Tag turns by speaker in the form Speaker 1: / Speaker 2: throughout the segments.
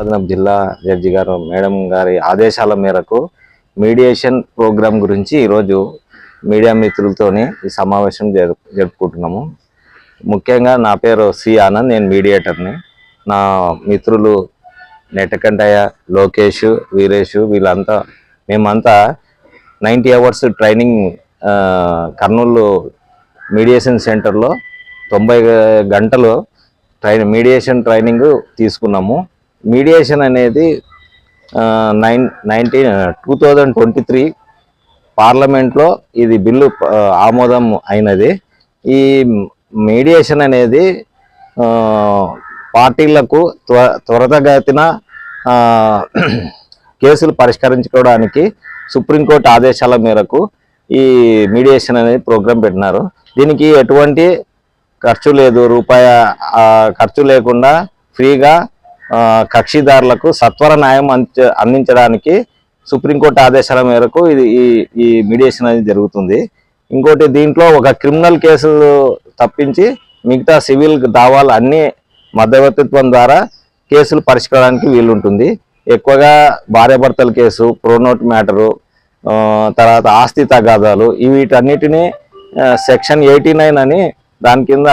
Speaker 1: అదనపు జిల్లా జడ్జి గారు మేడం గారి ఆదేశాల మేరకు మీడియేషన్ ప్రోగ్రాం గురించి ఈరోజు మీడియా మిత్రులతోని ఈ సమావేశం జరు జరుపుకుంటున్నాము. ముఖ్యంగా నా పేరు సి ఆనంద్ నేను మీడియేటర్ని. నా మిత్రులు నెటకంటయ్య లోకేష్ వీరేష్ వీళ్ళంతా మేమంతా ninety hours training Kurnool mediation సెంటర్లో తొంభై గంటలు ట్రైన్ మీడియేషన్ ట్రైనింగ్ తీసుకున్నాము. మీడియేషన్ అనేది nine nineteen two thousand twenty three పార్లమెంట్లో ఇది బిల్లు ఆమోదం అయినది. ఈ మీడియేషన్ అనేది పార్టీలకు త్వ త్వరతగతిన కేసులు పరిష్కరించుకోవడానికి సుప్రీంకోర్టు ఆదేశాల మేరకు ఈ మీడియేషన్ అనేది ప్రోగ్రాం పెట్టినారు. దీనికి ఎటువంటి ఖర్చు లేదు. రూపాయ ఖర్చు లేకుండా ఫ్రీగా కక్షిదారులకు సత్వర న్యాయం అందించడానికి సుప్రీంకోర్టు ఆదేశాల మేరకు ఇది ఈ ఈ మీడియేషన్ అనేది జరుగుతుంది. ఇంకోటి దీంట్లో ఒక క్రిమినల్ కేసు తప్పించి మిగతా సివిల్ దావాలు అన్నీ మధ్యవర్తిత్వం ద్వారా కేసులు పరిష్కారానికి వీలుంటుంది. ఎక్కువగా భార్యాభర్తల కేసు ప్రోనోట్ మ్యాటరు తర్వాత ఆస్తి తగాదాలు వీటన్నిటిని సెక్షన్ ఎయిటీ నైన్ అని దాని కింద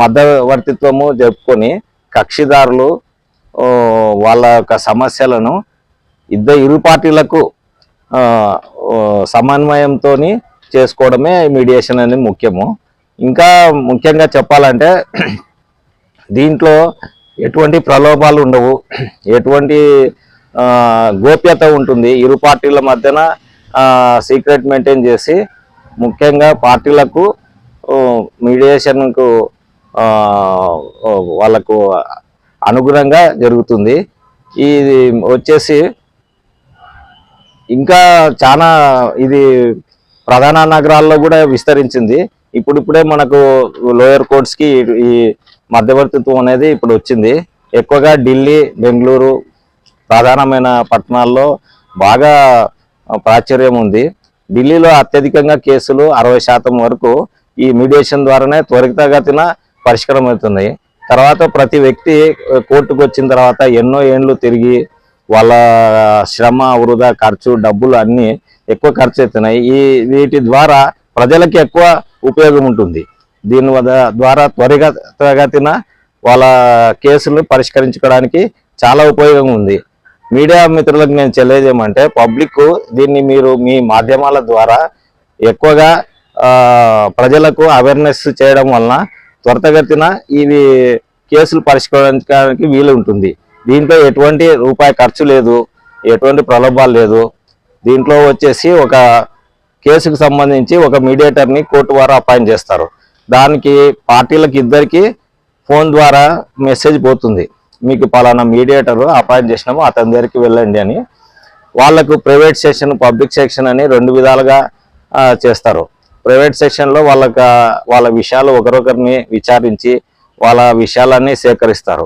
Speaker 1: మధ్యవర్తిత్వము జరుపుకొని కక్షిదారులు వాళ్ళ యొక్క సమస్యలను ఇద్దరు ఇరు పార్టీలకు సమన్వయంతో చేసుకోవడమే మీడియేషన్ అనేది ముఖ్యము. ఇంకా ముఖ్యంగా చెప్పాలంటే దీంట్లో ఎటువంటి ప్రలోభాలు ఉండవు. ఎటువంటి గోప్యత ఉంటుంది. ఇరు పార్టీల మధ్యన సీక్రెట్ మెయింటైన్ చేసి ముఖ్యంగా పార్టీలకు మీడియేషన్కు వాళ్ళకు అనుగుణంగా జరుగుతుంది. ఇది వచ్చేసి ఇంకా చాలా ఇది ప్రధాన నగరాల్లో కూడా విస్తరించింది. ఇప్పుడిప్పుడే మనకు లోయర్ కోర్ట్స్కి ఈ మధ్యవర్తిత్వం అనేది ఇప్పుడు వచ్చింది. ఎక్కువగా ఢిల్లీ బెంగళూరు ప్రధానమైన పట్టణాల్లో బాగా ప్రాచుర్యం ఉంది. ఢిల్లీలో అత్యధికంగా కేసులు అరవై శాతం వరకు ఈ మీడియేషన్ ద్వారానే త్వరితగతిన పరిష్కారం అవుతున్నాయి. తర్వాత ప్రతి వ్యక్తి కోర్టుకు వచ్చిన తర్వాత ఎన్నో ఏండ్లు తిరిగి వాళ్ళ శ్రమ వృధా ఖర్చు డబ్బులు అన్నీ ఎక్కువ ఖర్చు అవుతున్నాయి. ఈ వీటి ద్వారా ప్రజలకి ఎక్కువ ఉపయోగం ఉంటుంది. దీని వద- ద్వారా త్వరితగతిన వాళ్ళ కేసులు పరిష్కరించుకోవడానికి చాలా ఉపయోగం ఉంది. మీడియా మిత్రులకు నేను తెలియజేయమంటే పబ్లిక్ దీన్ని మీరు మీ మాధ్యమాల ద్వారా ఎక్కువగా ప్రజలకు అవేర్నెస్ చేయడం వలన త్వరితగతిన ఇవి కేసులు పరిష్కరించడానికి వీలు ఉంటుంది. దీంట్లో ఎటువంటి రూపాయి ఖర్చు లేదు ఎటువంటి ప్రలోభాలు లేదు. దీంట్లో వచ్చేసి ఒక కేసుకు సంబంధించి ఒక మీడియేటర్ని కోర్టు వారు అపాయింట్ చేస్తారు. దానికి పార్టీలకు ఇద్దరికి ఫోన్ ద్వారా మెసేజ్ పోతుంది. మీకు పలానా మీడియేటర్ అపాయింట్ చేసినాము అతని దగ్గరికి వెళ్ళండి అని. వాళ్ళకు ప్రైవేట్ సెక్షన్ పబ్లిక్ సెక్షన్ అని రెండు విధాలుగా చేస్తారు. ప్రైవేట్ సెక్షన్లో వాళ్ళకి వాళ్ళ విషయాలు ఒకరొకరిని విచారించి వాళ్ళ విషయాలన్నీ సేకరిస్తారు.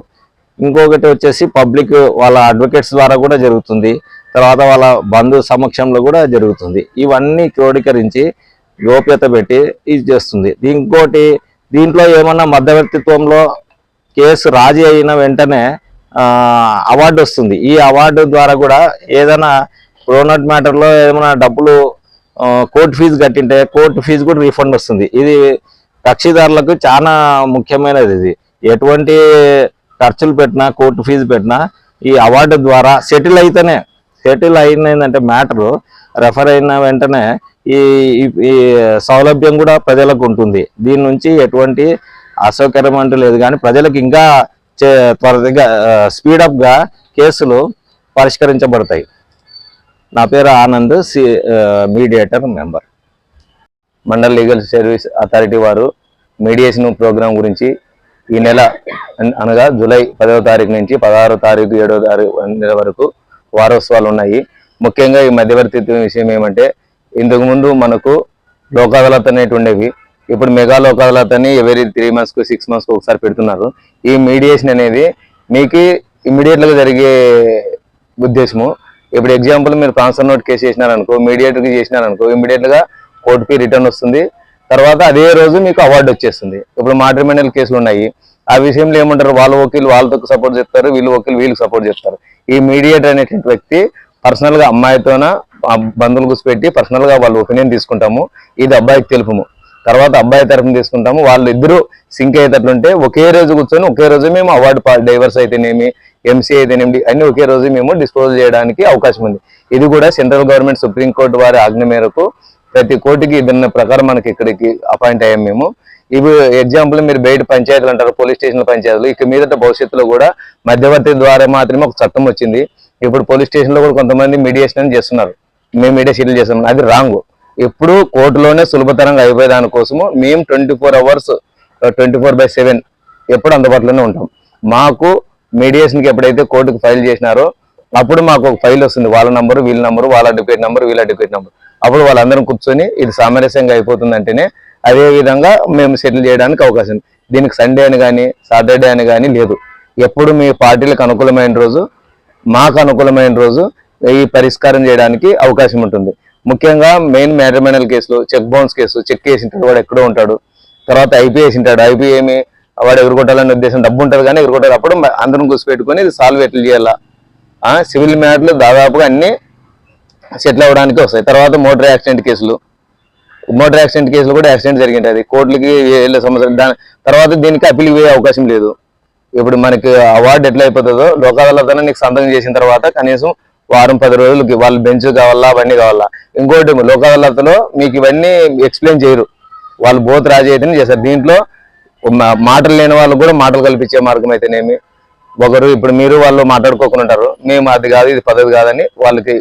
Speaker 1: ఇంకొకటి వచ్చేసి పబ్లిక్ వాళ్ళ అడ్వకేట్స్ ద్వారా కూడా జరుగుతుంది. తర్వాత వాళ్ళ బంధు సమక్షంలో కూడా జరుగుతుంది. ఇవన్నీ క్రోడీకరించి గోప్యత పెట్టి ఇది చేస్తుంది. ఇంకోటి దీంట్లో ఏమన్నా మధ్యవర్తిత్వంలో కేసు రాజీ అయిన వెంటనే అవార్డు వస్తుంది. ఈ అవార్డు ద్వారా కూడా ఏదైనా ప్రోనట్ మ్యాటర్లో ఏమైనా డబ్బులు కోర్టు ఫీజు కట్టింటే కోర్టు ఫీజు కూడా రీఫండ్ వస్తుంది. ఇది కక్షిదారులకు చాలా ముఖ్యమైనది ఇది. ఎటువంటి ఖర్చులు పెట్టినా కోర్టు ఫీజు పెట్టినా ఈ అవార్డు ద్వారా సెటిల్ అయితేనే సెటిల్ అయిందంటే మ్యాటరు రెఫర్ అయిన వెంటనే ఈ- ఈ సౌలభ్యం కూడా ప్రజలకు ఉంటుంది. దీని నుంచి ఎటువంటి అసౌకర్యం అంటూ లేదు. కానీ ప్రజలకు ఇంకా చే- త్వరగా స్పీడప్గా కేసులు పరిష్కరించబడతాయి. నా పేరు Anand C mediator member mandal legal service authority వారు మీడియేషన్ ప్రోగ్రాం గురించి ఈ నెల అనగా జూలై పదవ తారీఖు నుంచి పదహారో తారీఖు ఏడవ తారీఖు నెల వరకు వారోత్సవాలు ఉన్నాయి. ముఖ్యంగా ఈ మధ్యవర్తిత్వం విషయం ఏమంటే ఇంతకుముందు మనకు లోక్ అదాలత్ ఉండేవి ఇప్పుడు మెగాలో లోక్ అదాలత్ ఎవరీ త్రీ మంత్స్కు సిక్స్ మంత్స్కి ఒకసారి పెడుతున్నారు. ఈ మీడియేషన్ అనేది మీకు ఇమీడియట్గా జరిగే ఉద్దేశము. ఇప్పుడు ఎగ్జాంపుల్ మీరు ట్రాన్స్ఫర్ నోట్ కేసు చేసినారనుకో మీడియేటర్కి చేసినారనుకో ఇమీడియట్గా కోర్టుకి రిటర్న్ వస్తుంది.
Speaker 2: తర్వాత అదే రోజు మీకు అవార్డు వచ్చేస్తుంది. ఇప్పుడు మాట్రిమోనియల్ కేసులు ఉన్నాయి. ఆ విషయంలో ఏమంటారు? వాళ్ళ వకీలు వాళ్ళతో సపోర్ట్ చేస్తారు వీళ్ళు వకీలు వీళ్ళకి సపోర్ట్ చేస్తారు. ఈ మీడియేటర్ అనేటువంటి వ్యక్తి పర్సనల్గా అమ్మాయితోన బంధువులు కూర్చోపెట్టి పర్సనల్గా వాళ్ళ ఒపీనియన్ తీసుకుంటాము. ఇది అబ్బాయికి తెలుపుము. తర్వాత అబ్బాయి తరఫున తీసుకుంటాము. వాళ్ళు ఇద్దరు సింక్ అయ్యేటట్లుంటే ఒకే రోజు కూర్చొని ఒకే రోజు మేము అవార్డు డైవర్స్ అయితేనేమి ఎంసీ అయితేనేమి అన్ని ఒకే రోజు మేము డిస్పోజ్ చేయడానికి అవకాశం ఉంది. ఇది కూడా సెంట్రల్ గవర్నమెంట్ సుప్రీం కోర్టు వారి ఆజ్ఞ మేరకు ప్రతి కోర్టుకి దాని ప్రకారం మనకి ఇక్కడికి అపాయింట్ అయ్యాం మేము. ఇవి ఎగ్జాంపుల్ మీరు బయట పంచాయతీలు అంటారు పోలీస్ స్టేషన్ల పంచాయతీలు. ఇక మీదట భవిష్యత్తులో కూడా మధ్యవర్తి ద్వారా మాత్రమే ఒక చట్టం వచ్చింది. ఇప్పుడు పోలీస్ స్టేషన్లో కూడా కొంతమంది మీడియేషన్ అని చేస్తున్నారు. మేము మీడియా షెడ్యూల్ చేస్తున్నాం. అది రాంగ్ ఎప్పుడు కోర్టులోనే సులభతరంగా అయిపోయే దానికోసము మేము twenty four hours twenty four by seven ఎప్పుడు అందుబాటులోనే ఉంటాం. మాకు మీడియేషన్కి ఎప్పుడైతే కోర్టుకు ఫైల్ చేసినారో అప్పుడు మాకు ఒక ఫైల్ వస్తుంది. వాళ్ళ నంబరు వీళ్ళ నంబరు వాళ్ళ అడ్వకేట్ నంబరు వీళ్ళ అడ్వకేట్ నంబరు అప్పుడు వాళ్ళందరం కూర్చొని ఇది సామరస్యంగా అయిపోతుందంటేనే అదే విధంగా మేము సెటిల్ చేయడానికి అవకాశం. దీనికి సండే అని కానీ సాటర్డే అని కానీ లేదు. ఎప్పుడు మీ పార్టీలకు అనుకూలమైన రోజు మాకు అనుకూలమైన రోజు ఈ పరిష్కారం చేయడానికి అవకాశం ఉంటుంది. ముఖ్యంగా మెయిన్ మ్యాటర్మైనల్ కేసులు చెక్ బౌన్స్ కేసు చెక్ వేసి ఉంటాడు వాడు ఎక్కడో ఉంటాడు. తర్వాత ఐపీ ఉంటాడు ఐపీ ఏమి వాడు ఎగురుకొట్టాలనే ఉద్దేశం డబ్బు ఉంటుంది కానీ ఎగురుకొట్టారు అప్పుడు అందరం కూర్చోపెట్టుకొని ఇది సాల్వ్ ఎట్లా చేయాలా? సివిల్ మ్యాటర్లు దాదాపుగా అన్ని సెటిల్ అవ్వడానికి వస్తాయి. తర్వాత మోటార్ యాక్సిడెంట్ కేసులు మోటార్ యాక్సిడెంట్ కేసులు కూడా యాక్సిడెంట్ జరిగింటుంది కోర్టులకి వెళ్ళే సమస్య దాని తర్వాత దీనికి అప్పీల్ పోయే అవకాశం లేదు. ఇప్పుడు మనకి అవార్డు ఎట్లా అయిపోతుందో లోకాదాలతో నీకు సంతకం చేసిన తర్వాత కనీసం వారం పది రోజులకి వాళ్ళ బెంచ్ కావాలా అవన్నీ కావాలా. ఇంకోటి లోక అదాలత్లో మీకు ఇవన్నీ ఎక్స్ప్లెయిన్ చేయరు. వాళ్ళు బోత్ రాజీ అయితేనే చేస్తారు. దీంట్లో మాటలు లేని వాళ్ళు కూడా మాటలు కల్పించే మార్గం అయితేనేమి? ఒకరు ఇప్పుడు మీరు వాళ్ళు మాట్లాడుకోకుండా ఉంటారు. మేము అది కాదు ఇది పద్ధతి కాదని వాళ్ళకి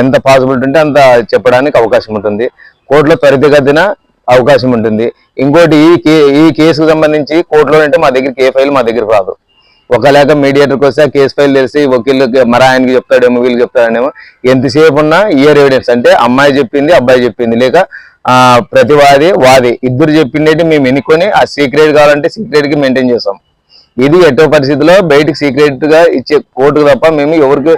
Speaker 2: ఎంత పాసిబిలిటీ ఉంటే అంత చెప్పడానికి అవకాశం ఉంటుంది. కోర్టులో త్వరితగతిన అవకాశం ఉంటుంది. ఇంకోటి ఈ కే ఈ కేసుకు సంబంధించి కోర్టులో అంటే మా దగ్గరికి ఏ ఫైల్ మా దగ్గరికి రాదు. ఒక లేక మీడియేటర్కి వస్తే ఆ కేసు ఫైల్ తెలిసి వకీలు మరి ఆయనకి చెప్తాడేమో వీళ్ళకి చెప్తాడేమో. ఎంతసేపు ఉన్నా ఇయర్ ఎవిడెన్స్ అంటే అమ్మాయి చెప్పింది అబ్బాయి చెప్పింది. లేక ప్రతివాది వాది ఇద్దరు చెప్పిండేటి మేము ఎన్నుకొని ఆ సీక్రెట్ కావాలంటే సీక్రెట్కి మెయింటైన్ చేస్తాం. ఇది ఎటో పరిస్థితిలో బయటకు సీక్రెట్గా ఇచ్చే కోర్టుకు తప్ప మేము ఎవరికి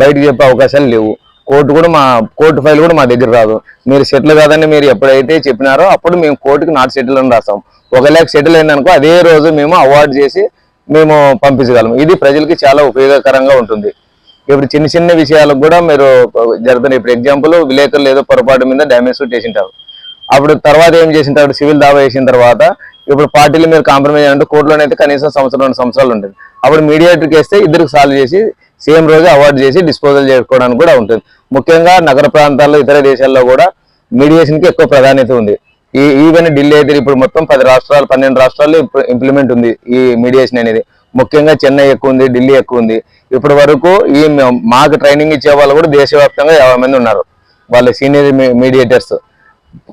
Speaker 2: బయటకు చెప్పే అవకాశాలు లేవు. కోర్టు కూడా మా కోర్టు ఫైల్ కూడా మా దగ్గర రాదు. మీరు సెటిల్ కాదని మీరు ఎప్పుడైతే చెప్పినారో అప్పుడు మేము కోర్టుకి నాట్ సెటిల్ అని రాస్తాం. ఒకవేళ సెటిల్ అయిందనుకో అదే రోజు మేము అవార్డు చేసి మేము పంపించగలం ఇది ప్రజలకి చాలా ఉపయోగకరంగా ఉంటుంది. ఇప్పుడు చిన్న చిన్న విషయాలకు కూడా మీరు జరుగుతున్నాయి ఇప్పుడు ఎగ్జాంపుల్ విలేకరులు ఏదో పొరపాటు మీద డ్యామేజ్ చేసింటారు. అప్పుడు తర్వాత ఏం చేసింటారు? సివిల్ దావా వేసిన తర్వాత ఇప్పుడు పార్టీలు మీరు కాంప్రమైజ్ అంటే కోర్టులోనైతే కనీసం సంవత్సరం రెండు సంవత్సరాలు ఉంటుంది. అప్పుడు మీడియేటర్కి వేస్తే ఇద్దరికి సాల్వ్ చేసి సేమ్ రోజు అవార్డు చేసి డిస్పోజల్ చేసుకోవడానికి కూడా ఉంటుంది. ముఖ్యంగా నగర ప్రాంతాల్లో ఇతర దేశాల్లో కూడా మీడియేషన్కి ఎక్కువ ప్రాధాన్యత ఉంది. ఈ ఈవెన్ ఢిల్లీ అయితే ఇప్పుడు మొత్తం పది రాష్ట్రాలు పన్నెండు రాష్ట్రాల్లో ఇంప్లిమెంట్ ఉంది ఈ మీడియేషన్ అనేది. ముఖ్యంగా చెన్నై ఎక్కువ ఉంది ఢిల్లీ ఎక్కువ ఉంది. ఇప్పటి వరకు ఈ మాకు ట్రైనింగ్ ఇచ్చే వాళ్ళు కూడా దేశవ్యాప్తంగా యాభై మంది ఉన్నారు వాళ్ళ సీనియర్ మీడియేటర్స్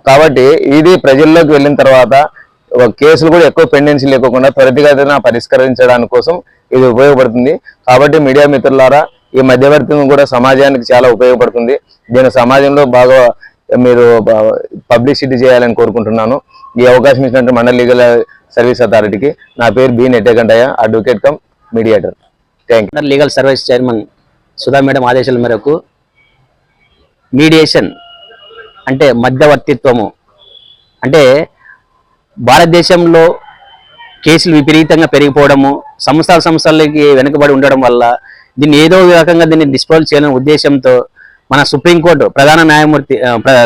Speaker 2: కాబట్టి ఇది ప్రజల్లోకి వెళ్ళిన తర్వాత ఒక కేసులు కూడా ఎక్కువ పెండెన్సీ లేకుండా త్వరితగతిన పరిష్కరించడానికి కోసం ఇది ఉపయోగపడుతుంది. కాబట్టి మీడియా మిత్రులారా ఈ మధ్యవర్తిత్వం కూడా సమాజానికి చాలా ఉపయోగపడుతుంది. దీని సమాజంలో బాగా మీరు పబ్లిసిటీ చేయాలని కోరుకుంటున్నాను. ఈ అవకాశం ఇచ్చినట్టు మండల లీగల్ సర్వీస్ అథారిటీకి నా పేరు B Nettekantayya advocate cum mediator. Thank you
Speaker 3: legal service chairman Sudha madam ఆదేశాల మేరకు మీడియేషన్ అంటే మధ్యవర్తిత్వము. అంటే భారతదేశంలో కేసులు విపరీతంగా పెరిగిపోవడము సంస్థల సంస్థలకి వెనుకబడి ఉండడం వల్ల దీన్ని ఏదో రకంగా దీన్ని డిస్పోజ్ చేయాలనే ఉద్దేశంతో మన సుప్రీంకోర్టు ప్రధాన న్యాయమూర్తి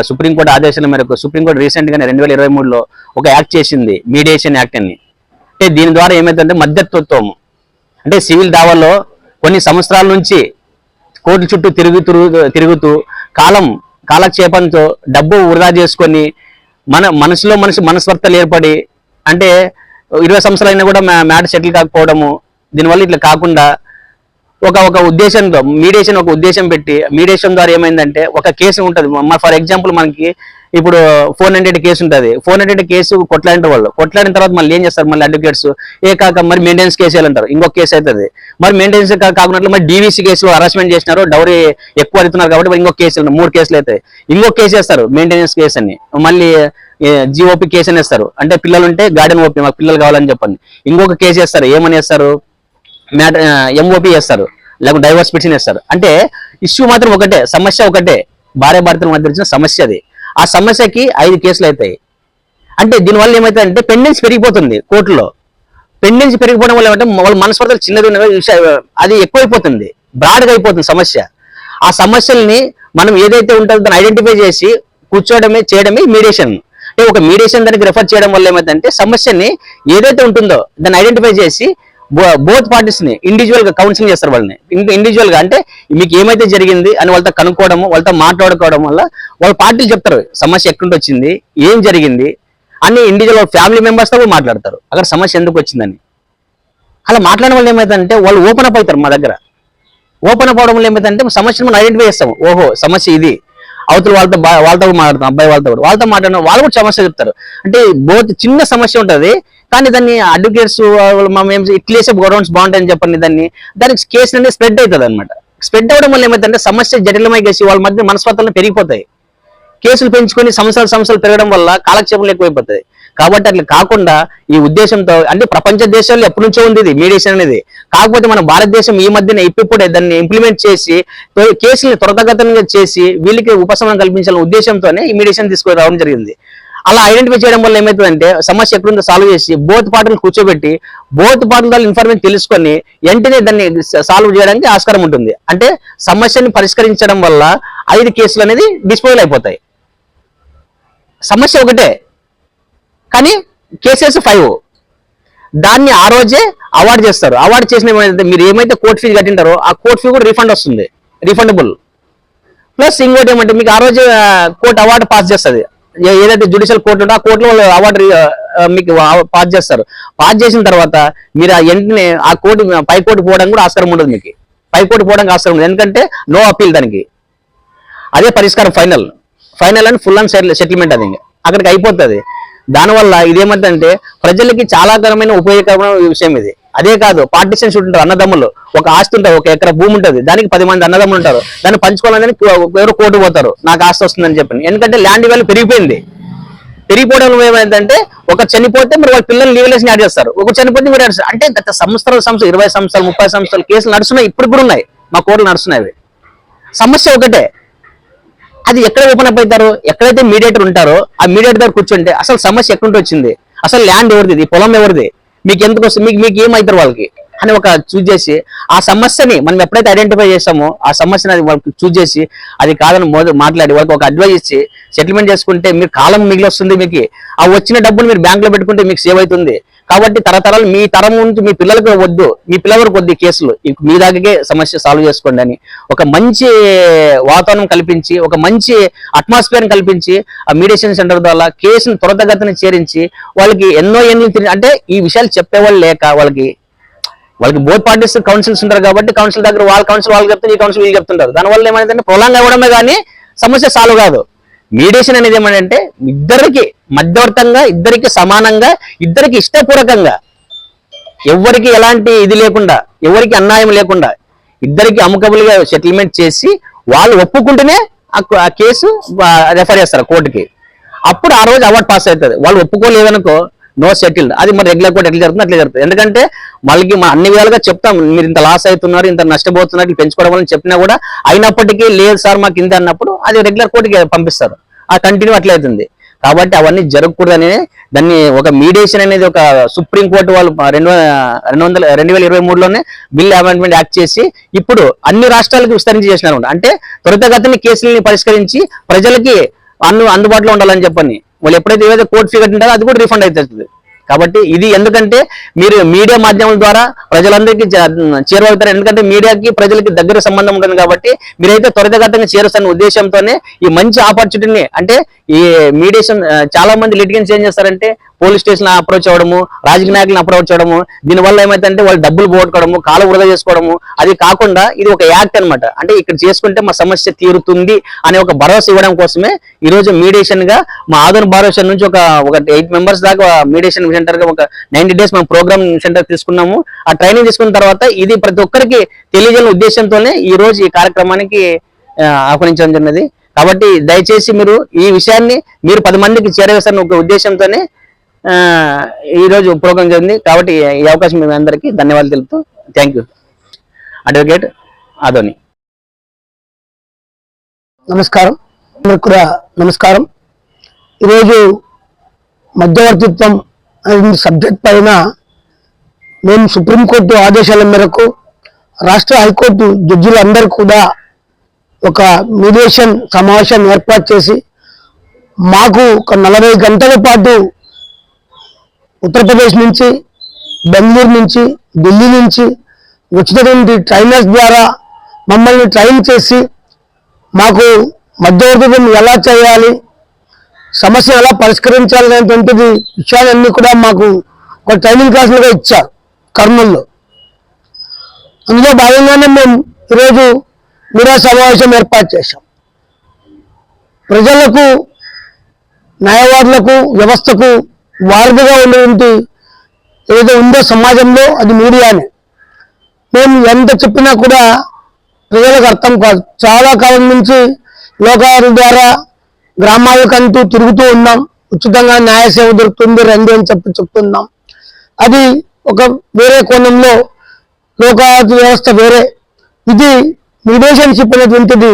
Speaker 3: సుప్రీంకోర్టు ఆదేశాల మేరకు సుప్రీంకోర్టు రీసెంట్ గానే రెండు వేల ఇరవై మూడులో ఒక యాక్ట్ చేసింది మీడియేషన్ యాక్ట్ అని అంటే దీని ద్వారా ఏమైందంటే మధ్యత్వత్వము అంటే సివిల్ దావాలో కొన్ని సంవత్సరాల నుంచి కోర్టు చుట్టూ తిరుగు తిరుగుతూ కాలం కాలక్షేపంతో డబ్బు వృధా చేసుకొని మన మనసులో మనసు మనస్వర్తలు ఏర్పడి అంటే ఇరవై సంవత్సరాలు అయినా కూడా మ్యాటర్ సెటిల్ కాకపోవడము దీనివల్ల ఇట్లా కాకుండా ఒక ఒక ఉద్దేశంతో మీడియేషన్ ఒక ఉద్దేశం పెట్టి మీడియేషన్ ద్వారా ఏమైందంటే ఒక కేసు ఉంటుంది. ఫర్ ఎగ్జాంపుల్ మనకి ఇప్పుడు ఫోర్ హండ్రెడ్ కేసు ఉంటుంది. ఫోర్ హండ్రెడ్ కేసు కొట్లాడిన వాళ్ళు. కొట్లాడిన తర్వాత మళ్ళీ ఏం చేస్తారు? మళ్ళీ అడ్వకేట్స్ ఏ కాక మరి మెయింటెనెన్స్ కేసు అంటారు ఇంకొక కేసు అవుతుంది మరి మెయింటెనెన్స్ కాకుండా మరి డీవీసీ కేసులో హరాస్మెంట్ చేసినారు. డౌరీ ఎక్కువ అవుతున్నారు కాబట్టి మరి ఇంకొక కేసులు మూడు కేసులు అవుతాయి ఇంకొక కేసు వేస్తారు మెయింటెనెన్స్ కేసు అని. మళ్ళీ జిఓపి కేసు అని వేస్తారు అంటే పిల్లలు ఉంటే గార్డెన్ ఓపీ మాకు పిల్లలు కావాలని చెప్పండి. ఇంకొక కేసు వేస్తారు ఏమని వేస్తారు మ్యాటర్ ఎంఓపి చేస్తారు. లేకుంటే డైవర్స్ పిటిషన్ వేస్తారు అంటే ఇష్యూ మాత్రం ఒకటే సమస్య ఒకటే. భార్య భర్తల మధ్య వచ్చిన సమస్య అది. ఆ సమస్యకి ఐదు కేసులు అవుతాయి. అంటే దీనివల్ల ఏమవుతుందంటే పెండెన్స్ పెరిగిపోతుంది కోర్టులో. పెండెన్స్ పెరిగిపోవడం వల్ల ఏమంటే వాళ్ళ మనస్పర్ధలు చిన్నది అది ఎక్కువైపోతుంది. బ్రాడ్గా అయిపోతుంది సమస్య. ఆ సమస్యల్ని మనం ఏదైతే ఉంటుందో దాన్ని ఐడెంటిఫై చేసి కూర్చోవడమే చేయడమే మీడియేషన్ అంటే ఒక మీడియేషన్ దానికి రెఫర్ చేయడం వల్ల ఏమైందంటే సమస్యని ఏదైతే ఉంటుందో దాన్ని ఐడెంటిఫై చేసి బోత్ పార్టీస్ని ఇండివిజువల్గా కౌన్సిలింగ్ చేస్తారు వాళ్ళని. ఇంకా ఇండివిజువల్గా అంటే మీకు ఏమైతే జరిగింది అని వాళ్ళతో కనుక్కోవడము వాళ్ళతో మాట్లాడుకోవడం వల్ల వాళ్ళ పార్టీలు చెప్తారు సమస్య ఎక్కడి వచ్చింది? ఏం జరిగింది? అని ఇండివిజువల్ ఫ్యామిలీ మెంబర్స్తో కూడా మాట్లాడతారు. అక్కడ సమస్య ఎందుకు వచ్చిందని? అలా మాట్లాడడం వల్ల ఏమైందంటే వాళ్ళు ఓపెన్ అప్ అవుతారు మా దగ్గర. ఓపెన్ అప్ అవడం వల్ల ఏమైందంటే సమస్యను మనం ఐడెంటిఫై చేస్తాము. ఓహో సమస్య ఇది. అవతల వాళ్ళతో వాళ్ళతో మాట్లాడతాం అబ్బాయి వాళ్ళతో కూడా. వాళ్ళతో మాట్లాడిన వాళ్ళు కూడా సమస్య చెప్తారు. అంటే బోత్ చిన్న సమస్య ఉంటది కానీ దాన్ని అడ్వకేట్స్ మేము ఇట్లేసే గవర్నమెంట్స్ బాగుంటాయని చెప్పండి దాన్ని. దానికి కేసు అనేది స్ప్రెడ్ అవుతుంది అనమాట స్ప్రెడ్ అవ్వడం వల్ల ఏమైందంటే సమస్య జటిలమై చేసి వాళ్ళ మధ్య మనస్పర్ధలు పెరిగిపోతాయి. కేసులు పెంచుకొని సంవత్సరాలు సంవత్సరాలు పెరగడం వల్ల కాలక్షేపం ఎక్కువైపోతుంది కాబట్టి అట్లా కాకుండా ఈ ఉద్దేశంతో అంటే ప్రపంచ దేశాల్లో ఎప్పటి నుంచో ఉంది ఇది మీడియేషన్ అనేది. కాకపోతే మన భారతదేశం ఈ మధ్యన ఇప్పుడే దాన్ని ఇంప్లిమెంట్ చేసి కేసుల్ని త్వరతగతంగా చేసి వీళ్ళకి ఉపశమనం కల్పించాలనే ఉద్దేశంతోనే ఈ మీడియేషన్ తీసుకురావడం జరిగింది. అలా ఐడెంటిఫై చేయడం వల్ల ఏమవుతుందంటే సమస్య ఎక్కడుందో సాల్వ్ చేసి బోత్ పార్టీలు కూర్చోబెట్టి బోత్ పార్టీల ఇన్ఫర్మేషన్ తెలుసుకొని వెంటనే దాన్ని సాల్వ్ చేయడానికి ఆస్కారం ఉంటుంది. అంటే సమస్యని పరిష్కరించడం వల్ల ఐదు కేసులు అనేది డిస్పోజల్ అయిపోతాయి. సమస్య ఒకటే. కానీ కేసెస్ ఫైవ్ దాన్ని ఆ రోజే అవార్డు చేస్తారు. అవార్డు చేసిన ఏమైతే మీరు ఏమైతే కోర్ట్ ఫీజు కట్టింటారో ఆ కోర్ట్ ఫీ కూడా రీఫండ్ వస్తుంది. రీఫండబుల్ ప్లస్ ఇంకోటి ఏమంటే మీకు ఆ రోజు కోర్టు అవార్డు పాస్ చేస్తుంది. ఏదైతే జుడిషియల్ కోర్టు ఉంటే ఆ కోర్టులో వాళ్ళు అవార్డు మీకు పాస్ చేస్తారు. పాస్ చేసిన తర్వాత మీరు ఆ వెంటనే ఆ కోర్టు పై కోర్టు పోవడానికి కూడా ఆస్కారం ఉండదు మీకు. పై కోర్టు పోవడానికి ఆస్కారం ఉండదు. ఎందుకంటే నో అప్పీల్ దానికి. అదే పరిష్కారం final final and full and settlement అది అక్కడికి అయిపోతుంది. దానివల్ల ఇదేమంటే ప్రజలకి చాలా కరమైన ఉపయోగకరమైన విషయం ఇది. అదే కాదు పార్టీషన్స్ ఉంటారు అన్నదమ్ములు. ఒక ఆస్తి ఉంటుంది ఒక ఎకరా భూమి ఉంటుంది. దానికి పది మంది అన్నదమ్ములు ఉంటారు. దాన్ని పంచుకోవాలని ఎవరు కోర్టు పోతారు. నాకు ఆస్తి వస్తుందని చెప్పి ఎందుకంటే ల్యాండ్ వాల్యూ పెరిగిపోయింది. పెరిగిపోవడం ఏమైందంటే ఒక చనిపోతే మరి వాళ్ళ పిల్లలు లీగలేషన్ యాడ్ చేస్తారు. ఒక చనిపోతే మీరు యాడ్ అంటే గత సంవత్సరాల సంవత్సరం ఇరవై సంవత్సరాలు ముప్పై సంవత్సరాలు కేసులు నడుస్తున్నాయి. ఇప్పుడు కూడా ఉన్నాయి. మా కోర్టులు నడుస్తున్నాయి సమస్య ఒకటే. అది ఎక్కడ ఓపెన్ అప్ అవుతారు ఎక్కడైతే మీడియేటర్ ఉంటారో ఆ మీడియేటర్ దగ్గర కూర్చుంటే అసలు సమస్య ఎక్కడి వచ్చింది? అసలు ల్యాండ్ ఎవరిది? ఇది పొలం ఎవరిది? మీకు ఎందుకు వస్తుంది? మీకు మీకు ఏమవుతారు వాళ్ళకి? అని ఒక చూజ్ చేసి ఆ సమస్యని మనం ఎప్పుడైతే ఐడెంటిఫై చేస్తామో ఆ సమస్యని అది వాళ్ళకి చూజ్ చేసి అది కాదని మాట్లాడి వాళ్ళకి ఒక అడ్వైజ్ ఇచ్చి సెటిల్మెంట్ చేసుకుంటే మీరు కాలం మిగిలి వస్తుంది మీకు. ఆ వచ్చిన డబ్బును మీరు బ్యాంకులో పెట్టుకుంటే మీకు సేవ్ అవుతుంది. కాబట్టి తరతరాలు మీ తరం నుంచి మీ పిల్లలకు వద్దు మీ పిల్లల వరకు వద్దు కేసులు. మీ దాకే సమస్య సాల్వ్ చేసుకోండి అని. ఒక మంచి వాతావరణం కల్పించి ఒక మంచి అట్మాస్ఫియర్ కల్పించి ఆ మీడియేషన్ సెంటర్ ద్వారా కేసును త్వరతగతిని చేరించి వాళ్ళకి ఎన్నో ఎన్ని అంటే ఈ విషయాలు చెప్పేవాళ్ళు లేక వాళ్ళకి వాళ్ళకి బోత్ పార్టీస్ కౌన్సిల్స్ ఉంటారు కాబట్టి కౌన్సిల్ దగ్గర వాళ్ళ కౌన్సిల్ వాళ్ళు చెప్తారు ఈ కౌన్సిల్ వీళ్ళు చెప్తుంటారు. దానివల్ల ఏమైందంటే ప్రొలాంగ్ అవ్వడమే కానీ సమస్య సాల్వ్ కాదు. మీడియేషన్ అనేది ఏమంటే ఇద్దరికి మధ్యవర్తంగా ఇద్దరికి సమానంగా ఇద్దరికి ఇష్టపూర్వకంగా ఎవరికి ఎలాంటి ఇది లేకుండా ఎవరికి అన్యాయం లేకుండా ఇద్దరికి అముకబుల్గా సెటిల్మెంట్ చేసి వాళ్ళు ఒప్పుకుంటేనే ఆ ఆ కేసు రెఫర్ చేస్తారు కోర్టుకి. అప్పుడు ఆ రోజు అవార్డు పాస్ అవుతుంది. వాళ్ళు ఒప్పుకోలేదనుకో నో సెటిల్డ్ అది మరి రెగ్యులర్ కూడా ఎట్లా జరుగుతుంది అట్లా జరుగుతుంది. ఎందుకంటే వాళ్ళకి మా అన్ని విధాలుగా చెప్తాం మీరు ఇంత లాస్ అవుతున్నారు ఇంత నష్టపోతున్నారు ఇట్లా పెంచుకోవడం వల్ల చెప్పినా కూడా అయినప్పటికీ లేదు సార్ మాకు ఇంత అన్నప్పుడు అది రెగ్యులర్ కోర్టుకి పంపిస్తారు. ఆ కంటిన్యూ అట్లయితుంది కాబట్టి అవన్నీ జరగకూడదని దాన్ని ఒక మీడియేషన్ అనేది ఒక సుప్రీం కోర్టు వాళ్ళు రెండు రెండు వందల రెండు వేల ఇరవై మూడులోనే బిల్ అమెండ్మెంట్ యాక్ట్ చేసి ఇప్పుడు అన్ని రాష్ట్రాలకు విస్తరించి చేసినారు. అంటే త్వరితగతిని కేసులని పరిష్కరించి ప్రజలకి అన్ను అందుబాటులో ఉండాలని చెప్పని వాళ్ళు ఎప్పుడైతే ఏదైతే కోర్టు ఫీ కట్టింటారో అది కూడా రిఫండ్ అవుతుంది కాబట్టి ఇది ఎందుకంటే మీరు మీడియా మాధ్యమం ద్వారా ప్రజలందరికీ చేరువవుతారు. ఎందుకంటే మీడియాకి ప్రజలకి దగ్గర సంబంధం ఉంటుంది కాబట్టి మీరైతే త్వరితగతంగా చేరుస్తున్న ఉద్దేశంతోనే ఈ మంచి ఆపర్చునిటీని అంటే ఈ మీడియేషన్ చాలా మంది లిటిగెన్స్ ఏం చేస్తారంటే పోలీస్ స్టేషన్ అప్రోచ్ అవ్వడము రాజకీయ నాయకులను అప్రోచ్ అవ్వడము దీనివల్ల ఏమైతుందంటే వాళ్ళు డబ్బులు పోగొట్టుకోవడము కాలు వృధా చేసుకోవడము అది కాకుండా ఇది ఒక యాక్ట్ అన్నమాట. అంటే ఇక్కడ చేసుకుంటే మా సమస్య తీరుతుంది అనే ఒక భరోసా ఇవ్వడం కోసమే ఈరోజు మీడియేషన్గా మా ఆధున భారత నుంచి ఒక ఒక ఎయిట్ మెంబర్స్ దాకా మీడియేషన్ సెంటర్గా ఒక నైన్టీ డేస్ మనం ప్రోగ్రామ్ సెంటర్ తీసుకున్నాము. ఆ ట్రైనింగ్ తీసుకున్న తర్వాత ఇది ప్రతి ఒక్కరికి తెలియజేయని ఉద్దేశంతోనే ఈ రోజు ఈ కార్యక్రమానికి ఆహ్వానించడం జరిగినది. కాబట్టి దయచేసి మీరు ఈ విషయాన్ని మీరు పది మందికి చేరవేస్తారని ఒక ఉద్దేశంతోనే ఈరోజు ఈ రోజు ప్రోగ్రామ్ జరిగింది. కాబట్టి ఈ అవకాశం మీ అందరికీ ధన్యవాదాలు తెలుపుతూ థ్యాంక్ యూ అడ్వకేట్ ఆధోని
Speaker 4: నమస్కారం. కూడా నమస్కారం. ఈరోజు మధ్యవర్తిత్వం సబ్జెక్ట్ పైన మేము సుప్రీంకోర్టు ఆదేశాల మేరకు రాష్ట్ర హైకోర్టు జడ్జిలందరూ కూడా ఒక మీడియేషన్ సమావేశం ఏర్పాటు చేసి మాకు ఒక నలభై గంటల పాటు ఉత్తరప్రదేశ్ నుంచి బెంగళూరు నుంచి ఢిల్లీ నుంచి వచ్చినటువంటి ట్రైనర్స్ ద్వారా మమ్మల్ని ట్రైన్ చేసి మాకు మధ్యవర్తిత్వం ఎలా చేయాలి సమస్య ఎలా పరిష్కరించాలనేటువంటిది విషయాలన్నీ కూడా మాకు ఒక ట్రైనింగ్ క్లాసులుగా ఇచ్చారు కర్నూల్లో. అందులో భాగంగానే మేము ఈరోజు మీరా సమావేశం ఏర్పాటు చేశాం. ప్రజలకు న్యాయవాదులకు వ్యవస్థకు వారధిగా ఉన్నటువంటి ఏదో ఉందో సమాజంలో అది మీడియానే. మేము ఎంత చెప్పినా కూడా ప్రజలకు అర్థం కాదు. చాలా కాలం నుంచి లోకాయుల ద్వారా గ్రామాలకంటూ తిరుగుతూ ఉన్నాం. ఉచితంగా న్యాయ సేవ దొరుకుతుంది రండి అని చెప్పి చెప్తున్నాం. అది ఒక వేరే కోణంలో లోకాయత వ్యవస్థ వేరే. ఇది మీడియేషన్షిప్ అనేటువంటిది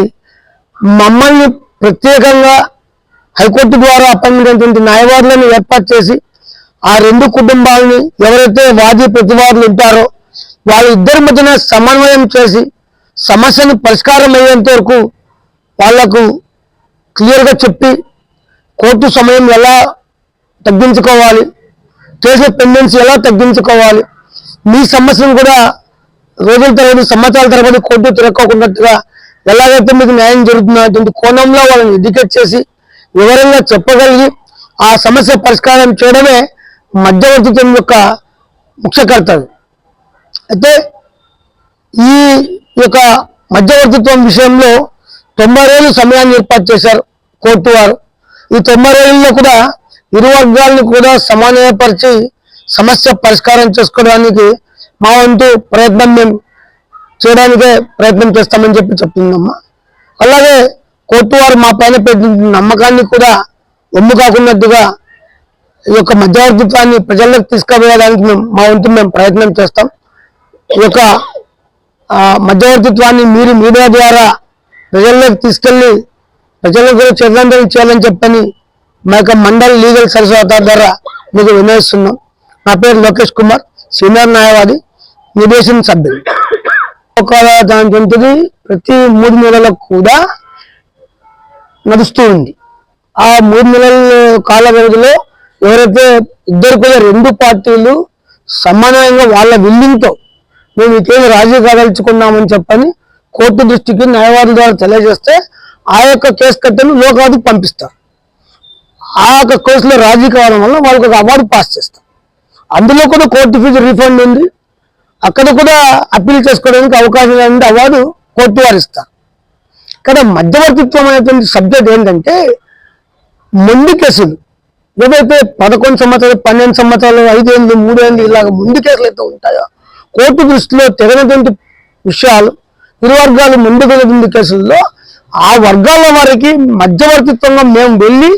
Speaker 4: మమ్మల్ని ప్రత్యేకంగా హైకోర్టు ద్వారా అప్పగినటువంటి న్యాయవాదులను ఏర్పాటు చేసి ఆ రెండు కుటుంబాలని ఎవరైతే వాది ప్రతివాదులు ఉంటారో వాళ్ళ ఇద్దరి మధ్యన సమన్వయం చేసి సమస్యను పరిష్కారం అయ్యేంత వరకు వాళ్ళకు క్లియర్గా చెప్పి కోర్టు సమయం ఎలా తగ్గించుకోవాలి కేసుల పెండెన్సీ ఎలా తగ్గించుకోవాలి మీ సమస్యను కూడా రోజుల తరబడి సంవత్సరాల తరబడి కోర్టు తిరక్కోకున్నట్టుగా ఎలాగైతే మీకు న్యాయం జరుగుతుందో కోణంలో వాళ్ళని ఎడ్యుకేట్ చేసి వివరంగా చెప్పగలిగి ఆ సమస్య పరిష్కారం చేయడమే మధ్యవర్తిత్వం యొక్క ముఖ్య కర్తవ్యం. అయితే ఈ యొక్క మధ్యవర్తిత్వం విషయంలో తొంభై రోజులు సమయాన్ని ఏర్పాటు చేశారు కోర్టు వారు. ఈ తొంభై రోజుల్లో కూడా ఇరు వర్గాలను కూడా సమన్వయపరిచి సమస్య పరిష్కారం చేసుకోవడానికి మా వంతు ప్రయత్నం మేము చేయడానికే ప్రయత్నం చేస్తామని చెప్పి చెప్తుందమ్మా అలాగే కోర్టు వారు మా పైన పెట్టిన నమ్మకాన్ని కూడా ఒమ్ము కాకున్నట్టుగా ఈ యొక్క మధ్యవర్తిత్వాన్ని ప్రజలకు తీసుకుపోయడానికి మేము మా వంతు మేము ప్రయత్నం చేస్తాం. ఈ యొక్క మధ్యవర్తిత్వాన్ని మీరు మీడియా ద్వారా ప్రజల్లోకి తీసుకెళ్ళి ప్రజలకు కూడా చర్యంతరం చేయాలని చెప్పని మా యొక్క మండల లీగల్ సర్వీస్ ద్వారా మీకు వినయిస్తున్నాం నా పేరు లోకేష్ కుమార్ సీనియర్ న్యాయవాది నిర్దేశం సభ్యులు. ఒక దాంటువంటిది ప్రతి మూడు నెలలకు కూడా నడుస్తూ ఉంది. ఆ మూడు నెలల కాల వ్యవధిలో ఎవరైతే ఇద్దరు కూడా రెండు పార్టీలు సమానంగా వాళ్ళ విల్లింగ్తో మేము ఈ కేసు రాజీ కదల్చుకున్నామని చెప్పని కోర్టు దృష్టికి న్యాయవాదుల ద్వారా తెలియజేస్తే ఆ యొక్క కేసు కట్టను లోకాదికి పంపిస్తారు. ఆ యొక్క కేసులో రాజీ కావడం వల్ల వాళ్ళకి ఒక అవార్డు పాస్ చేస్తారు. అందులో కూడా కోర్టు ఫీజు రీఫండ్ ఉంది. అక్కడ కూడా అప్పీల్ చేసుకోవడానికి అవకాశం లేని అవార్డు కోర్టు వారు ఇస్తారు. ఇక్కడ మధ్యవర్తిత్వం అనేటువంటి సబ్జెక్ట్ ఏంటంటే ముందు కేసులు. ఏదైతే పదకొండు సంవత్సరాలు పన్నెండు సంవత్సరాలు ఐదేళ్ళు మూడేళ్ళు ఇలాగ ముందు కేసులు అయితే ఉంటాయో కోర్టు దృష్టిలో తెగనటువంటి విషయాలు ఇరు వర్గాలు ముందుకెళ్ళిన కేసుల్లో ఆ వర్గాల వారికి మధ్యవర్తిత్వంగా మేము వెళ్ళి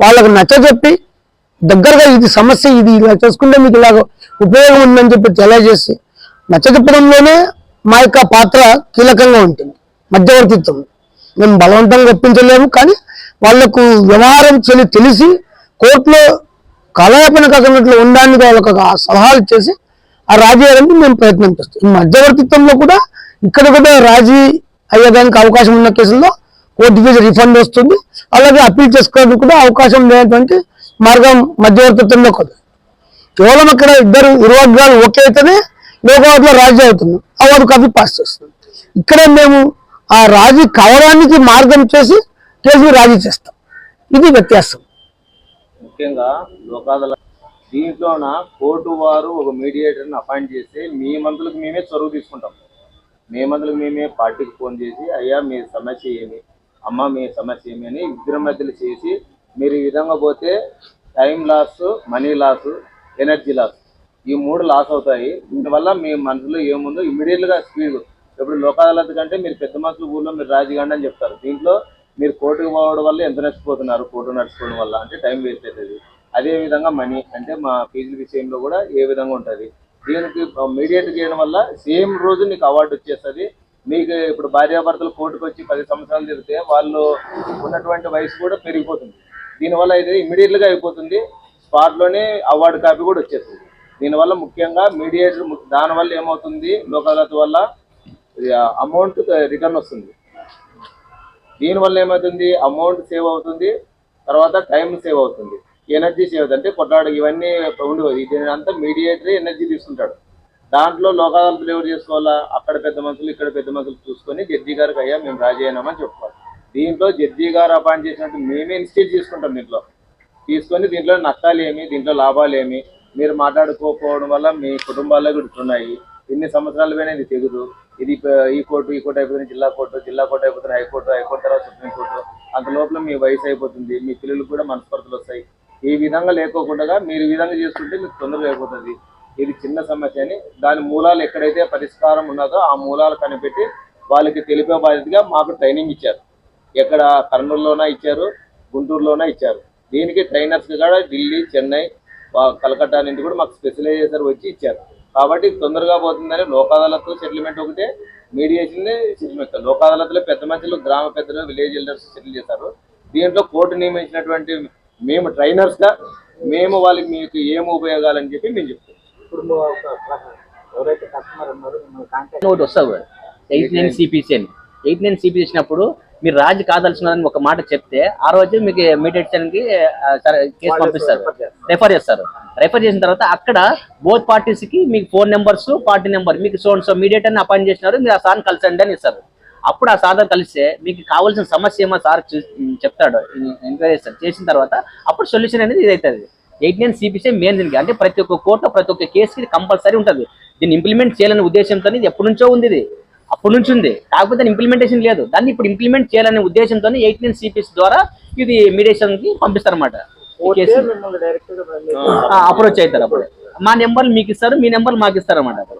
Speaker 4: వాళ్ళకు నచ్చజెప్పి దగ్గరగా ఇది సమస్య ఇది ఇలా చేసుకుంటే మీకు ఇలాగ ఉపయోగం ఉందని చెప్పి తెలియజేసి నచ్చజెప్పడంలోనే మా యొక్క పాత్ర కీలకంగా ఉంటుంది మధ్యవర్తిత్వం. మేము బలవంతంగా ఒప్పించలేము కానీ వాళ్ళకు వ్యవహారం చెల్లి తెలిసి కోర్టులో కలయాపన కాకున్నట్లు ఉండడానికి వాళ్ళకు సలహాలు చేసి ఆ రాజీ మేము ప్రయత్నం చేస్తాం. ఈ మధ్యవర్తిత్వంలో కూడా ఇక్కడ కూడా రాజీ అయ్యేదానికి అవకాశం ఉన్న కేసుల్లో కోర్టు ఫీజు రిఫండ్ వస్తుంది. అలాగే అప్పీల్ చేసుకోవడానికి కూడా అవకాశం లేనటువంటి మార్గం మధ్యవర్తిత్వంలో కొద్ది కేవలం అక్కడ ఇద్దరు ఇరువర్గాలు ఓకే అయితేనే లోకవాటిలో రాజీ అవుతుంది అవార్డు కాపీ పాస్ చేస్తుంది ఇక్కడ మేము ఆ రాజీ కావడానికి మార్గం చేసి కేసుని రాజీ చేస్తాం. ఇది వ్యత్యాసం.
Speaker 2: ముఖ్యంగా లోకాదల దీంట్లోన కోర్టు వారు ఒక మీడియేటర్ని అపాయింట్ చేసి మీ మందులకు మేమే చొరవ తీసుకుంటాం. మీ మేమే పార్టీకి ఫోన్ చేసి అయ్యా మీ సమస్య ఏమి? అమ్మ మీ సమస్య ఏమి? అని ఇద్దరి మధ్యలో చేసి మీరు ఈ విధంగా పోతే time loss money loss energy loss ఈ మూడు లాస్ అవుతాయి. దీనివల్ల మీ మనసులో ఏముందో ఇమీడియట్గా స్పీడ్. ఇప్పుడు లోకాదాలత కంటే మీరు పెద్ద మనుషులు ఊళ్ళో మీరు రాజీగండి అని చెప్తారు. దీంట్లో మీరు కోర్టుకు పోవడం వల్ల ఎంత నష్టపోతున్నారు? కోర్టు నడుచుకోవడం వల్ల అంటే టైం వేస్ట్ అవుతుంది. అదే విధంగా మనీ అంటే మా ఫీజుల విషయంలో కూడా ఏ విధంగా ఉంటుంది? దీనికి మీడియేట్ చేయడం వల్ల సేమ్ రోజు నీకు అవార్డు వచ్చేస్తుంది. మీకు ఇప్పుడు భార్యాభర్తలు కోర్టుకు వచ్చి పది సంవత్సరాలు తిరిగితే వాళ్ళు ఉన్నటువంటి వయసు కూడా పెరిగిపోతుంది. దీనివల్ల అయితే ఇమీడియట్గా అయిపోతుంది.
Speaker 5: స్పాట్లోనే అవార్డు కాపీ కూడా వచ్చేస్తుంది. దీనివల్ల ముఖ్యంగా మీడియేటర్ దానివల్ల ఏమవుతుంది? లోక్ వల్ల అమౌంట్ రిటర్న్ వస్తుంది. దీనివల్ల ఏమవుతుంది? అమౌంట్ సేవ్ అవుతుంది. తర్వాత టైం సేవ్ అవుతుంది. ఎనర్జీ సేవ్ అంటే కొట్లాడు ఇవన్నీ ఉండవు. దీని అంతా మీడియేటరీ ఎనర్జీ తీసుకుంటాడు. దాంట్లో లోకాదాలు ఎవరు చేసుకోవాలా? అక్కడ పెద్ద మనుషులు ఇక్కడ పెద్ద మనుషులు చూసుకొని జడ్జి గారికి అయ్యా మేము రాజీ అయినామని చెప్పుకోవాలి. దీంట్లో జడ్జి గారు అపాయింట్ చేసినట్టు మేమే ఇన్స్టిట్యూట్ తీసుకుంటాం దీంట్లో. తీసుకొని దీంట్లో నష్టాలు ఏమి దీంట్లో లాభాలు ఏమి? మీరు మాట్లాడుకోకపోవడం వల్ల మీ కుటుంబాల్లో గుడుతున్నాయి ఇన్ని ఎన్ని సంవత్సరాలు పోయినా ఇది తెగదు. ఇది ఈ కోర్టు ఈ కోర్టు అయిపోతుంది జిల్లా కోర్టు జిల్లా కోర్టు అయిపోతుంది హైకోర్టు హైకోర్టు తర్వాత సుప్రీం కోర్టు. అంత లోపల మీ వయసు అయిపోతుంది. మీ పిల్లలకు కూడా మనస్పర్ధలు వస్తాయి. ఈ విధంగా లేకోకుండా మీరు విధంగా చేసుకుంటే మీకు తొందరగా అయిపోతుంది. ఇది చిన్న సమస్య అని. దాని మూలాలు ఎక్కడైతే పరిష్కారం ఉన్నదో ఆ మూలాలు కనిపెట్టి వాళ్ళకి తెలిపే బాధ్యతగా మాకు ట్రైనింగ్ ఇచ్చారు. ఎక్కడ కర్నూలులోనా ఇచ్చారు గుంటూరులోనా ఇచ్చారు. దీనికి ట్రైనర్స్ కూడా ఢిల్లీ చెన్నై వా- కలకత్తా నుండి కూడా మాకు స్పెషలైజేషన్ వచ్చి ఇచ్చారు. కాబట్టి తొందరగా పోతుందని లోక్ అదాలత్ సెటిల్మెంట్ ఒకటే మీడియేషన్ సెటిల్మెంట్ లోక్ అదాలత్లో పెద్ద మధ్యలో గ్రామ పెద్దలు విలేజ్ ఎల్డర్స్ సెటిల్ చేశారు దీంట్లో కోర్టు నియమించినటువంటి మేము ట్రైనర్స్గా మేము వాళ్ళకి మీకు ఏం ఉపయోగాలని చెప్పి మేము చెప్తాం.
Speaker 3: ఒకటి వస్తావు. ఎయిట్ నైన్ సిపిసి అని. ఎయిట్ నైన్ సిపిసి ఇచ్చినప్పుడు మీరు రాజు కాదలుచున్నారని ఒక మాట చెప్తే ఆ రోజు మీకు మీడియేషన్కి ఆ, సరే, కేసు పంపిస్తారు. రెఫర్ చేస్తారు. రెఫర్ చేసిన తర్వాత అక్కడ బోత్ పార్టీస్కి మీకు ఫోన్ నెంబర్స్ పార్టీ నెంబర్ మీకు సో సో మీడియేటర్ అపాయింట్ చేసినారు. మీరు ఆ సార్ కలిసండి అని ఇస్తారు. అప్పుడు ఆ సార్ కలిస్తే మీకు కావాల్సిన సమస్య ఏమో సార్ చెప్తాడు. ఎంక్వైరీ చేస్తారు చేసిన తర్వాత అప్పుడు సొల్యూషన్ అనేది ఇది అవుతుంది ఎయిట్ నైన్ సిపిసి మెయిన్ దీనికి. అంటే ప్రతి ఒక్క కోర్టు ప్రతి ఒక్క కేసుకి కంపల్సరీ ఉంటుంది. దీన్ని ఇంప్లిమెంట్ చేయాలనే ఉద్దేశంతో ఇది ఎప్పటి నుంచో ఉంది ఇది. అప్పటి నుంచి ఉంది. కాకపోతే దాని ఇంప్లిమెంటేషన్ లేదు. దాన్ని ఇప్పుడు ఇంప్లిమెంట్ చేయాలనే ఉద్దేశంతో ఎయిట్ నైన్ సిపిఎస్ ద్వారా ఇది మీడియేషన్కి పంపిస్తారన్నమాట. ఈ కేసు అప్రోచ్ అవుతారు అప్పుడు. మా నెంబర్లు మీకు ఇస్తారు మీ నెంబర్ మాకు ఇస్తారు అన్నమాట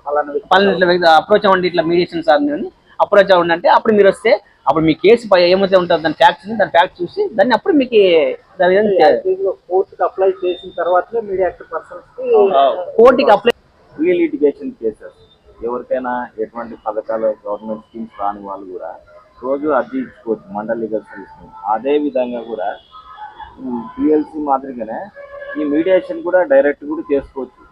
Speaker 3: పలానా ఇట్లా అప్రోచ్ అవ్వండి ఇట్లా మీడియేషన్ సార్ అని. అప్రోచ్ అవ్వండి అంటే అప్పుడు మీరు వస్తే అప్పుడు మీ కేసు ఏమైతే ఉంటుందో దాని ఫ్యాక్ట్స్ దాని ఫ్యాక్ట్ చూసి దాన్ని అప్పుడు మీకు
Speaker 6: కోర్టుకి అప్లై చేసిన తర్వాతనే మీడియేటర్ పర్సన్స్కి
Speaker 3: కోర్టుకి అప్లై
Speaker 1: ప్రీ లిటిగేషన్ కేసెస్ ఎవరికైనా ఎటువంటి పథకాలు గవర్నమెంట్ స్కీమ్స్ రాని వాళ్ళు కూడా రోజు అర్జీ ఇచ్చుకోవచ్చు మండల్ లీగల్ సర్వీస్. అదే విధంగా కూడా పిఎల్సి మాదిరిగానే ఈ మీడియేషన్ కూడా డైరెక్ట్ కూడా చేసుకోవచ్చు.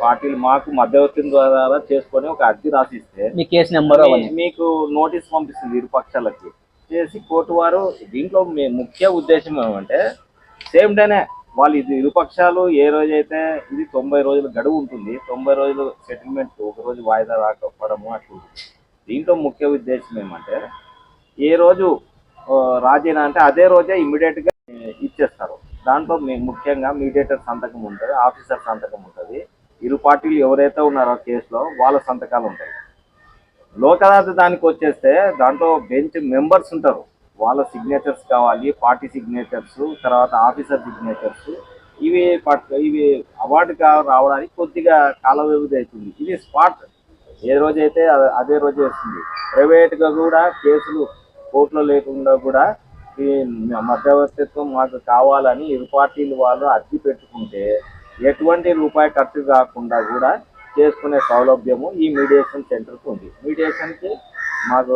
Speaker 1: పార్టీలు మాకు మధ్యవర్తి ద్వారా చేసుకొని ఒక అర్జీ రాసిస్తే
Speaker 3: మీ కేసు నెంబర్
Speaker 1: మీకు నోటీస్ పంపిస్తుంది ఇరు పక్షాలకి. చేసి కోర్టు వారు దీంట్లో మీ- ముఖ్య ఉద్దేశం ఏమంటే సేమ్ డేనే వాళ్ళు ఇది ఇరుపక్షాలు ఏ రోజైతే ఇది తొంభై రోజుల గడువు ఉంటుంది తొంభై రోజులు సెటిల్మెంట్ ఒక రోజు వాయిదా రాకపోవడము అట్లా దీంట్లో ముఖ్య ఉద్దేశం ఏమంటే ఏ రోజు రాజీనా అంటే అదే రోజే ఇమ్మీడియట్గా ఆ, ఇచ్చేస్తారు. దాంట్లో ముఖ్యంగా మీడియేటర్ సంతకం ఉంటుంది ఆఫీసర్ సంతకం ఉంటుంది. ఇరు పార్టీలు ఎవరైతే ఉన్నారో కేసులో వాళ్ళ సంతకాలు ఉంటాయి. లోక్ అదాలత్ దానికి వచ్చేస్తే దాంట్లో బెంచ్ మెంబర్స్ ఉంటారు. వాళ్ళ సిగ్నేచర్స్ కావాలి పార్టీ సిగ్నేచర్స్ తర్వాత ఆఫీసర్ సిగ్నేచర్స్ ఇవి ఇవి అవార్డుగా రావడానికి కొద్దిగా కాల వ్యవధి అవుతుంది. ఇది స్పాట్. ఏ రోజైతే అదే రోజే వస్తుంది. ప్రైవేట్గా కూడా కేసులు కోర్టులో లేకుండా కూడా ఈ మధ్యవర్తిత్వం మాకు కావాలని ఇరు పార్టీలు వాళ్ళు అర్జీ పెట్టుకుంటే ఎటువంటి రూపాయి ఖర్చు కాకుండా కూడా చేసుకునే సౌలభ్యము ఈ మీడియేషన్ సెంటర్కి ఉంది. మీడియేషన్కి మాకు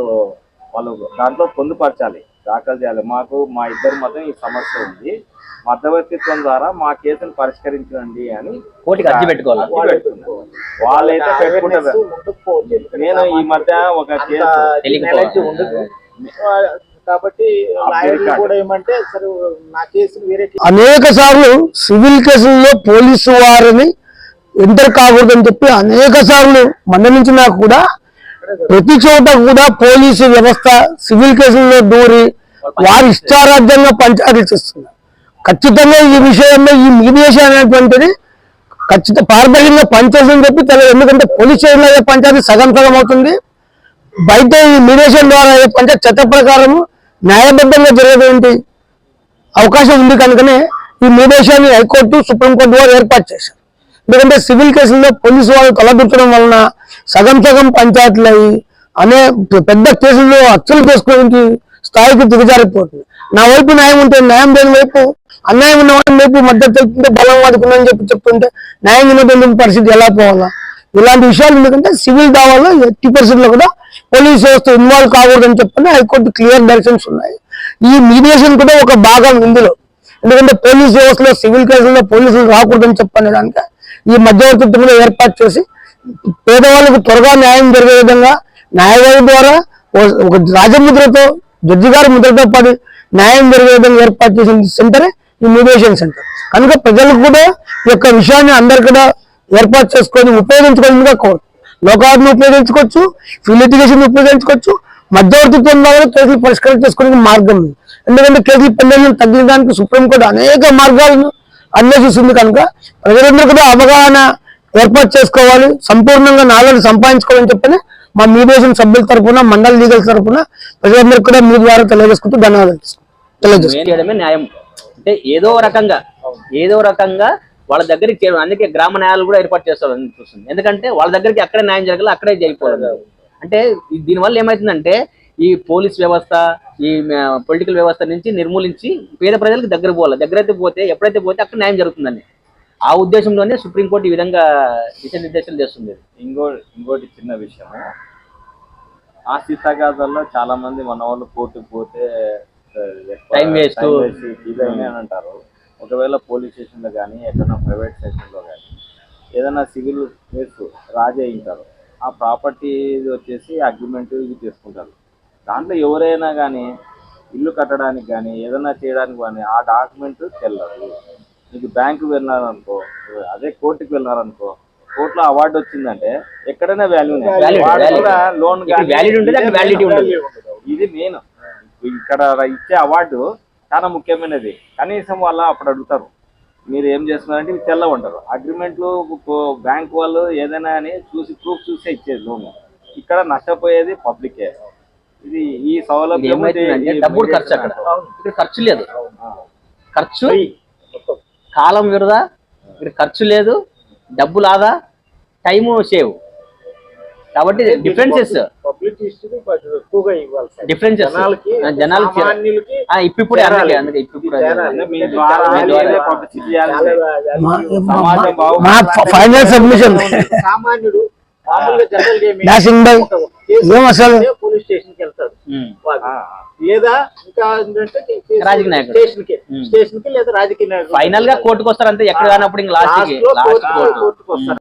Speaker 1: వాళ్ళు దాంట్లో పొందుపరచాలి దాఖలు చేయాలి. మాకు మా ఇద్దరి మధ్య ఈ సమస్య ఉంది. మధ్యవర్తిత్వం ద్వారా మా కేసును పరిష్కరించండి అని
Speaker 3: కోర్టుకి అర్జీ పెట్టుకోవాలి.
Speaker 1: అర్జీ పెట్టుకున్నారు. వాళ్ళైతే పెట్టుకుంటారు. నేను ఈ మధ్య ఒక కేసు
Speaker 6: కాబట్టి కూడా ఏమంటే సరే నా కేసు వేరే
Speaker 4: అనేక సార్లు సివిల్ కేసుల్లో పోలీసు వారిని ఎంటర్ కాకూడదని చెప్పి అనేక సార్లు మందలించినా కూడా ప్రతి చోట కూడా పోలీసు వ్యవస్థ సివిల్ కేసుల్లో దూరి వారి ఇష్టారాజ్యంగా పంచాయతీ చేస్తున్నారు. ఖచ్చితంగా ఈ విషయంలో ఈ మీడియేషన్ అనేటువంటిది ఖచ్చితంగా పారదర్శకంగా పనిచేస్తుందని చెప్పి తెలియదు ఎందుకంటే పోలీస్ స్టేషన్లో అయ్యే పంచాయతీ సగం సగం అవుతుంది. బయట ఈ మీడియేషన్ ద్వారా అయ్యే పంచాయతీ చట్ట ప్రకారం న్యాయబద్ధంగా జరిగేది అవకాశం ఉంది కనుకనే ఈ మీడియేషన్ హైకోర్టు సుప్రీంకోర్టు వారు ఏర్పాటు చేశారు. ఎందుకంటే సివిల్ కేసుల్లో పోలీసు వాళ్ళు తలదూర్చడం వలన సగం సగం పంచాయతీలు అయ్యి అనే పెద్ద కేసుల్లో అచ్చలు చేసుకోవడానికి స్థాయికి దిగజారిపోతుంది. నా వైపు న్యాయం ఉంటే న్యాయం లేని వైపు అన్యాయం ఉన్న వాడి వైపు మధ్య తెలుపుతుంటే బలం వాడుకుందని చెప్పి చెప్తుంటే న్యాయం ఉన్నటువంటి పరిస్థితి ఎలా పోవాలా? ఇలాంటి విషయాలు ఎందుకంటే సివిల్ దావాలో ఎట్టి పరిస్థితుల్లో కూడా పోలీస్ వ్యవస్థ ఇన్వాల్వ్ కాకూడదని చెప్పని హైకోర్టు క్లియర్ డైరెక్షన్స్ ఉన్నాయి. ఈ మీడియేషన్ కూడా ఒక భాగం ఇందులో. ఎందుకంటే పోలీస్ వ్యవస్థలో సివిల్ కేసుల్లో పోలీసులు రాకూడదని చెప్పనే దానికి ఈ మధ్యవర్తిత్వంలో ఏర్పాటు చేసి పేదవాళ్ళకు త్వరగా న్యాయం జరిగే విధంగా న్యాయవాది ద్వారా ఒక రాజముద్రతో జడ్జి గారి ముద్రతో పాటు న్యాయం జరిగే విధంగా ఏర్పాటు చేసిన సెంటరే ఈ మీడియేషన్ సెంటర్. కనుక ప్రజలకు కూడా ఈ యొక్క విషయాన్ని అందరు కూడా ఏర్పాటు చేసుకొని ఉపయోగించుకోవాలని కోరు లోకాలను ఉపయోగించుకోవచ్చు ఫిలిటిగేషన్ ఉపయోగించుకోవచ్చు మధ్యవర్తిత్వం ద్వారా కేసులు పరిష్కారం చేసుకునే మార్గం ఉంది. ఎందుకంటే కేసులు పెండింగ్ తగ్గించడానికి సుప్రీంకోర్టు అనేక మార్గాలను అన్వేషిస్తుంది కనుక ప్రజలందరూ కూడా అవగాహన ఏర్పాటు చేసుకోవాలి సంపూర్ణంగా నాలెడ్జ్ సంపాదించుకోవాలని చెప్పని మా మీడియేషన్ సభ్యుల తరపున మండల లీగల్ తరపున ప్రజలందరికీ కూడా మీ ద్వారా తెలియజేసుకుంటూ ధన్యవాదాలు.
Speaker 3: చేయడమే న్యాయం. అంటే ఏదో రకంగా ఏదో రకంగా వాళ్ళ దగ్గరికి చేరు అందుకే గ్రామ న్యాయాలు కూడా ఏర్పాటు చేస్తారు చూస్తుంది. ఎందుకంటే వాళ్ళ దగ్గరికి అక్కడే న్యాయం జరగాలి అక్కడే జరిగిపోవాలి అంటే దీనివల్ల ఏమవుతుందంటే ఈ పోలీస్ వ్యవస్థ ఈ పొలిటికల్ వ్యవస్థ నుంచి నిర్మూలించి పేద ప్రజలకు దగ్గర పోవాలి. దగ్గరైతే పోతే ఎప్పుడైతే పోతే అక్కడ న్యాయం జరుగుతుందని. ఆ ఉద్దేశంలోనే సుప్రీంకోర్టు ఈ విధంగా దిశానిర్దేశం చేస్తుంది.
Speaker 1: ఇంకో ఇంకోటి చిన్న విషయం ఆస్తి తగాదాల్లో చాలా మంది మన వాళ్ళు కోర్టుకు పోతే ఆ,
Speaker 3: waste,
Speaker 1: ఇదని అని అంటారు. ఒకవేళ పోలీస్ స్టేషన్లో కానీ ఎక్కడైనా ప్రైవేట్ స్టేషన్లో కానీ ఏదైనా సివిల్ కేసు రాజీ అయింటారు ఆ ప్రాపర్టీ వచ్చేసి అగ్రిమెంట్ ఇది చేసుకుంటారు దాంట్లో ఎవరైనా కానీ ఇల్లు కట్టడానికి కానీ ఏదైనా చేయడానికి కానీ ఆ డాక్యుమెంట్ చెల్లదు మీకు బ్యాంకు వెళ్ళారనుకో అదే కోర్టుకి వెళ్ళారనుకో కోర్టులో అవార్డు వచ్చిందంటే ఎక్కడైనా వాల్యూ. లోన్. ఇది మెయిన్ ఇక్కడ ఇచ్చే అవార్డు చాలా ముఖ్యమైనది. కనీసం వాళ్ళ అప్పుడు అడుగుతారు. మీరు ఏం చేస్తున్నారంటే ఇవి తెల్ల ఉంటారు అగ్రిమెంట్లు బ్యాంక్ వాళ్ళు ఏదైనా అని చూసి ప్రూఫ్ చూసే ఇచ్చేది లోన్ ఇక్కడ నష్టపోయేది పబ్లికే. ఇది ఈ సౌలభ్యం
Speaker 3: డబ్బులు ఖర్చు అక్కడ. ఇక్కడ ఖర్చు లేదు. ఖర్చు? కాలం విరదా ఇక్కడ ఖర్చు లేదు. డబ్బులు ఆదా టైము సేవ్. కాబట్టి డిఫరెన్సెస్
Speaker 6: పబ్లిక్ హిస్టరీ ఎక్కువగా ఇవ్వాలి సార్.
Speaker 3: డిఫరెన్సెస్
Speaker 6: జనాలకి
Speaker 3: ఇప్పుడు
Speaker 4: ఫైనల్ సబ్మిషన్
Speaker 6: సామాన్యుడు పోలీస్ స్టేషన్కి వెళ్తాడు.
Speaker 3: ఉమ్.
Speaker 6: వాడు.
Speaker 1: ఆ.
Speaker 6: లేదా ఇంకా ఏంటంటే
Speaker 3: రాజకీయ నాయకుడు.
Speaker 6: స్టేషన్కి. స్టేషన్కి లేదా రాజకీయ నాయకుడు.
Speaker 3: ఫైనల్గా కోర్టుకు వస్తారంటే ఎక్కడ కానప్పుడు ఇంకా లాస్ట్
Speaker 6: కోర్టుకు వస్తారు.